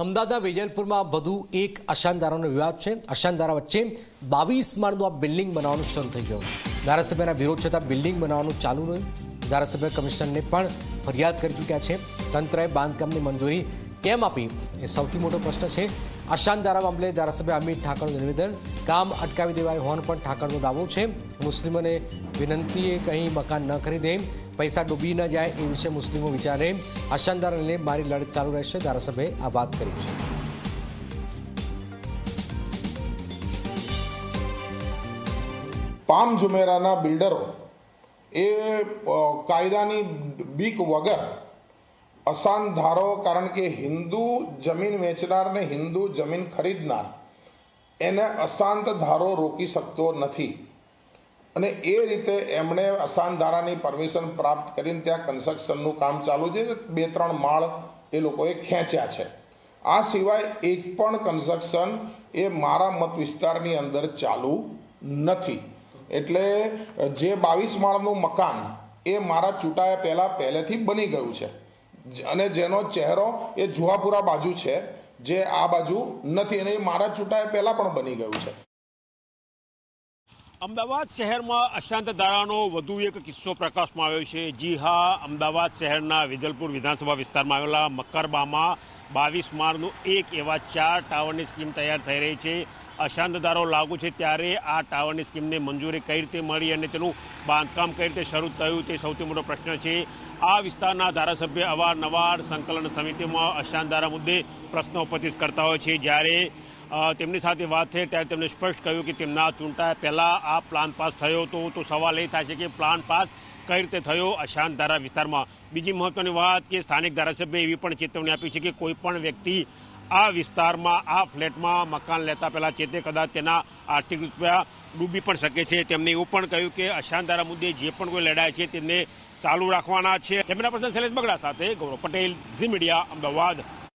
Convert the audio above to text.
અમદાવાદના વેજલપુરમાં વધુ એક અશાનદારોનો વિવાદ છે. અશાનદારા વચ્ચે બાવીસ માળનું આ બિલ્ડિંગ બનાવવાનું શરૂ થઈ ગયું. ધારાસભ્યના વિરોધ છતાં બિલ્ડિંગ બનાવવાનું ચાલુ નહીં ધારાસભ્ય કમિશનરને પણ ફરિયાદ કરી ચૂક્યા છે. તંત્રએ બાંધકામની મંજૂરી કેમ આપી? એ સૌથી મોટો પ્રશ્ન છે. અશાનદારા મામલે ધારાસભ્ય અમિત ઠાકરનું નિવેદન કામ અટકાવી દેવાય હોવાનો પણ ઠાકરનો દાવો છે. મુસ્લિમોને વિનંતીએ કંઈ મકાન ન ખરીદે. પૈસા ડૂબી ન જાય એ વિશે મુસ્લિમો વિચારે. લઈને મારી લડત ચાલુ રહેશે. ધારાસભ્યએ આ વાત કરી છે. પામ ઝુમેરાના બિલ્ડરો એ કાયદાની બીક વગર અસાન ધારો કારણ કે હિન્દુ જમીન વેચનાર ને હિન્દુ જમીન ખરીદનાર એને અશાંત ધારો રોકી શકતો નથી. અને એ રીતે એમણે અસાન ધારાની પરમિશન પ્રાપ્ત કરીને ત્યાં કન્સ્ટ્રક્શનનું કામ ચાલુ છે. બે ત્રણ માળ એ લોકોએ ખેંચ્યા છે. આ સિવાય એક પણ કન્સ્ટ્રક્શન એ મારા મત વિસ્તારની અંદર ચાલુ નથી. એટલે જે બાવીસ માળનું મકાન એ મારા ચૂંટાયા પહેલાં પહેલેથી બની ગયું છે. અને જેનો ચહેરો એ જુહાપુરા બાજુ છે, જે આ બાજુ નથી અને એ મારા ચૂંટાયા પહેલાં પણ બની ગયું છે. અમદાવાદ શહેરમાં અશાંત ધારાનો વધુ એક કિસ્સો પ્રકાશમાં આવ્યો છે. જી હા, અમદાવાદ શહેરના વિજલપુર વિધાનસભા વિસ્તારમાં આવેલા મકરબામાં બાવીસ માળનું એક એવા ચાર ટાવરની સ્કીમ તૈયાર થઈ રહી છે. અશાંત ધારો લાગુ છે ત્યારે આ ટાવરની સ્કીમને મંજૂરી કઈ રીતે મળી અને તેનું બાંધકામ કઈ રીતે શરૂ થયું તે સૌથી મોટો પ્રશ્ન છે. આ વિસ્તારના ધારાસભ્ય અવારનવાર સંકલન સમિતિમાં અશાંત ધારા મુદ્દે પ્રશ્નો ઉપસ્થિત કરતા હોય છે. જ્યારે તેમની સાથે વાત થઈ ત્યારે તેમણે સ્પષ્ટ કહ્યું કે તેમના ચૂંટાયા પહેલાં આ પ્લાન પાસ થયો હતો તો સવાલ એ થાય છે કે પ્લાન પાસ કઈ રીતે થયો અશાંત ધારા વિસ્તારમાં. બીજી મહત્વની વાત કે સ્થાનિક ધારાસભ્યએ એવી પણ ચેતવણી આપી છે કે કોઈપણ વ્યક્તિ આ વિસ્તારમાં, આ ફ્લેટમાં મકાન લેતા પહેલાં ચેતે કદાચ તેના આર્થિક રૂપિયા ડૂબી પણ શકે છે. તેમણે એવું પણ કહ્યું કે અશાંત ધારા મુદ્દે જે પણ કોઈ લડાય છે તેમને ચાલુ રાખવાના છે. કેમેરા પર્સન શૈલેષ બગડા સાથે ગૌરવ પટેલ, ઝી મીડિયા, અમદાવાદ.